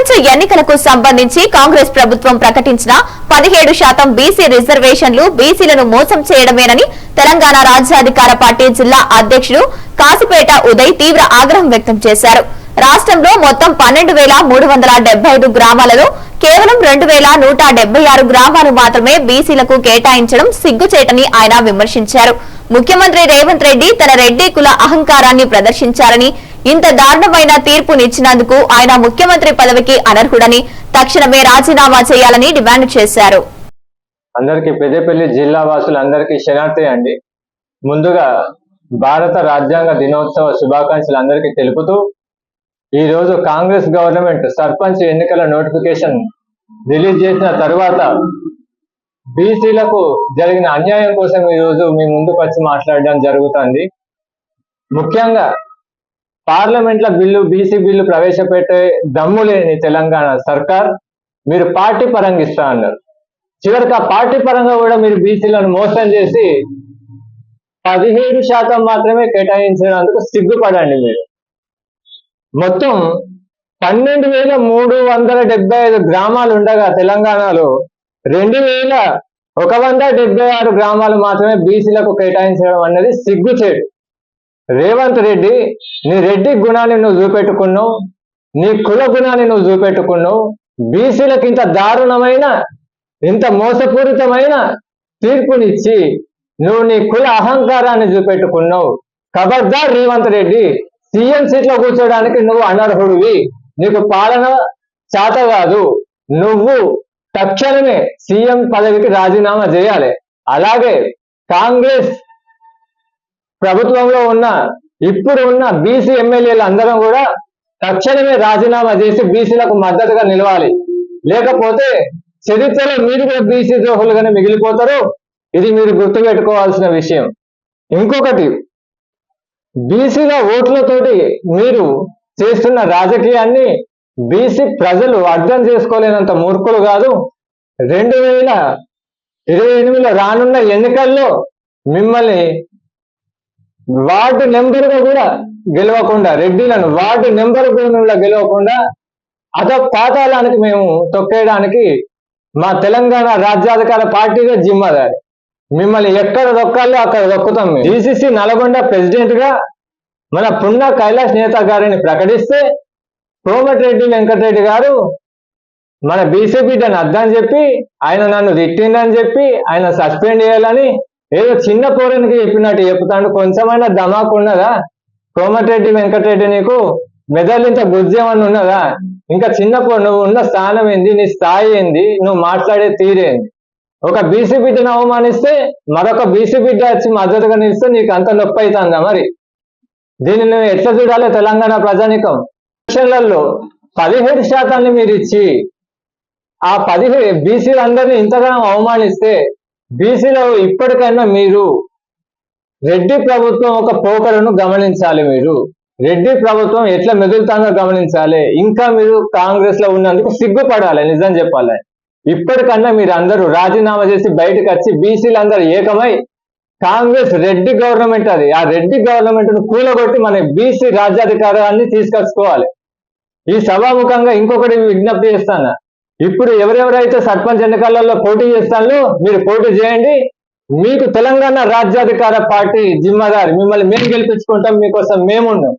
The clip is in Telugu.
సర్పంచ్ ఎన్నికలకు సంబంధించి కాంగ్రెస్ ప్రభుత్వం ప్రకటించిన పదిహేడు శాతం బీసీ రిజర్వేషన్లు బీసీలను మోసం చేయడమేనని తెలంగాణ రాజ్యాధికార పార్టీ జిల్లా అధ్యక్షుడు కాసిపేట ఉదయ్ తీవ్ర ఆగ్రహం వ్యక్తం చేశారు. రాష్ట్రంలో మొత్తం పన్నెండు వేల మూడు వందల డెబ్బై ఐదు గ్రామాలలో కేవలం రెండు వేల నూట డెబ్బై ఆరు గ్రామాలు మాత్రమే బీసీలకు కేటాయించడం సిగ్గుచేటని ఆయన విమర్శించారు. ముఖ్యమంత్రి రేవంత్ రెడ్డి తన రెడ్డి కుల అహంకారాన్ని ప్రదర్శించారని ఇంత దారుణమైన తీర్పునిచ్చినందుకు ఆయన ముఖ్యమంత్రి పదవికి అనర్హుడని తక్షణమే రాజీనామా చేయాలని డిమాండ్ చేశారు. అందరికీ పెద్దపల్లి జిల్లా వాసులందరికీ శనార్థి అండి. ముందుగా భారత రాజ్యాంగ దినోత్సవ శుభాకాంక్షలు అందరికీ తెలుపుతూ ఈ రోజు కాంగ్రెస్ గవర్నమెంట్ సర్పంచ్ ఎన్నికల నోటిఫికేషన్ రిలీజ్ చేసిన తర్వాత బీసీలకు జరిగిన అన్యాయం కోసం ఈ రోజు మీ ముందుకు వచ్చి మాట్లాడడం జరుగుతుంది. ముఖ్యంగా పార్లమెంట్లో బిల్లు బీసీ బిల్లు ప్రవేశపెట్టే దమ్ము లేని తెలంగాణ సర్కార్ మీరు పార్టీ పరంగా ఇస్తా అన్నారు. చివరికి ఆ పార్టీ పరంగా కూడా మీరు బీసీలను మోసం చేసి పదిహేడు శాతం మాత్రమే కేటాయించినందుకు సిగ్గుపడండి మీరు. మొత్తం పన్నెండు వేల మూడు వందల డెబ్బై ఐదు గ్రామాలు ఉండగా తెలంగాణలో రెండు వేల ఒక వంద డెబ్బై ఆరు గ్రామాలు మాత్రమే బీసీలకు కేటాయించడం అనేది సిగ్గుచేటు. రేవంత్ రెడ్డి నీ రెడ్డి గుణాన్ని నువ్వు చూపెట్టుకున్నావు నీ కుల గుణాన్ని నువ్వు చూపెట్టుకున్నావు బీసీలకు ఇంత దారుణమైన ఇంత మోసపూరితమైన తీర్పునిచ్చి నువ్వు నీ కుల అహంకారాన్ని చూపెట్టుకున్నావు. ఖబర్దార్ రేవంత్ రెడ్డి సీఎం సీట్లో కూర్చోడానికి నువ్వు అనర్హుడివి. నీకు పాలన చేత కాదు. నువ్వు తక్షణమే సీఎం పదవికి రాజీనామా చేయాలి. అలాగే కాంగ్రెస్ ప్రభుత్వంలో ఉన్న ఇప్పుడు ఉన్న బీసీ ఎమ్మెల్యేలు అందరం కూడా తక్షణమే రాజీనామా చేసి బీసీలకు మద్దతుగా నిలవాలి. లేకపోతే చరిత్రలో మీరు కూడా బీసీ ద్రోహులుగానే మిగిలిపోతారు. ఇది మీరు గుర్తుపెట్టుకోవాల్సిన విషయం. ఇంకొకటి బీసీల ఓట్లతోటి మీరు చేస్తున్న రాజకీయాన్ని బీసీ ప్రజలు అర్థం చేసుకోలేనంత మూర్ఖులు కాదు. రెండు వేల ఇరవై ఎనిమిదిలో రానున్న ఎన్నికల్లో మిమ్మల్ని వార్డు నెంబర్గా కూడా గెలవకుండా రెడ్డిలను వార్డు నెంబర్ కూడా గెలవకుండా అత పాతాళానికి మేము తొక్కేయడానికి మా తెలంగాణ రాజ్యాధికార పార్టీగా జిమ్మదారి మిమ్మల్ని ఎక్కడ దొక్కాలో అక్కడ దొక్కుతాం మేము. డిసిసి నల్గొండ ప్రెసిడెంట్గా మన పున్న కైలాష్ నేత గారిని ప్రకటిస్తే కోమటిరెడ్డి వెంకటరెడ్డి గారు మన బీసీపీ దాన్ని అద్దని చెప్పి ఆయన నన్ను తిట్టిందని చెప్పి ఆయన సస్పెండ్ చేయాలని ఏదో చిన్న పోరానికి చెప్పినట్టు చెప్తాడు. కొంచెమైనా ధమాకు ఉన్నదా? కోమటిరెడ్డి వెంకటరెడ్డి నీకు మెదళ్ళింత గుజ్జేమని ఉన్నదా? ఇంకా చిన్న నువ్వు ఉన్న స్థానం ఏంది? నీ స్థాయి ఏంది? నువ్వు మాట్లాడే తీరేంది ఒక బీసీ బిడ్డను అవమానిస్తే మరొక బీసీ బిడ్డ వచ్చి మద్దతుగా నిలిస్తే నీకు అంత నొప్పి అవుతుందా మరి? దీన్ని నువ్వు ఎట్లా చూడాలి తెలంగాణ ప్రజానికం? ఎలక్షన్లలో పదిహేడు శాతాన్ని మీరు ఇచ్చి ఆ పదిహేడు బీసీలందరినీ ఇంతగా అవమానిస్తే బీసీలో ఇప్పటికైనా మీరు రెడ్డి ప్రభుత్వం ఒక పోకడను గమనించాలి మీరు. రెడ్డి ప్రభుత్వం ఎట్లా మెదులుతానో గమనించాలి. ఇంకా మీరు కాంగ్రెస్లో ఉన్నందుకు సిగ్గుపడాలి నిజం చెప్పాలి. ఇప్పటికన్నా మీరు అందరూ రాజీనామా చేసి బయటకు వచ్చి బీసీలు అందరూ ఏకమై కాంగ్రెస్ రెడ్డి గవర్నమెంట్ అది. ఆ రెడ్డి గవర్నమెంట్ను కూలగొట్టి మన బీసీ రాజ్యాధికారాన్ని తీసుకొచ్చుకోవాలి. ఈ సభాముఖంగా ఇంకొకటి విజ్ఞప్తి చేస్తాను? ఇప్పుడు ఎవరెవరైతే సర్పంచ్ ఎన్నికలలో పోటీ చేస్తారో మీరు పోటీ చేయండి. మీకు తెలంగాణ రాజ్యాధికార పార్టీ జిమ్మదారి మిమ్మల్ని మేము గెలిపించుకుంటాం మీకోసం మేమున్నాం.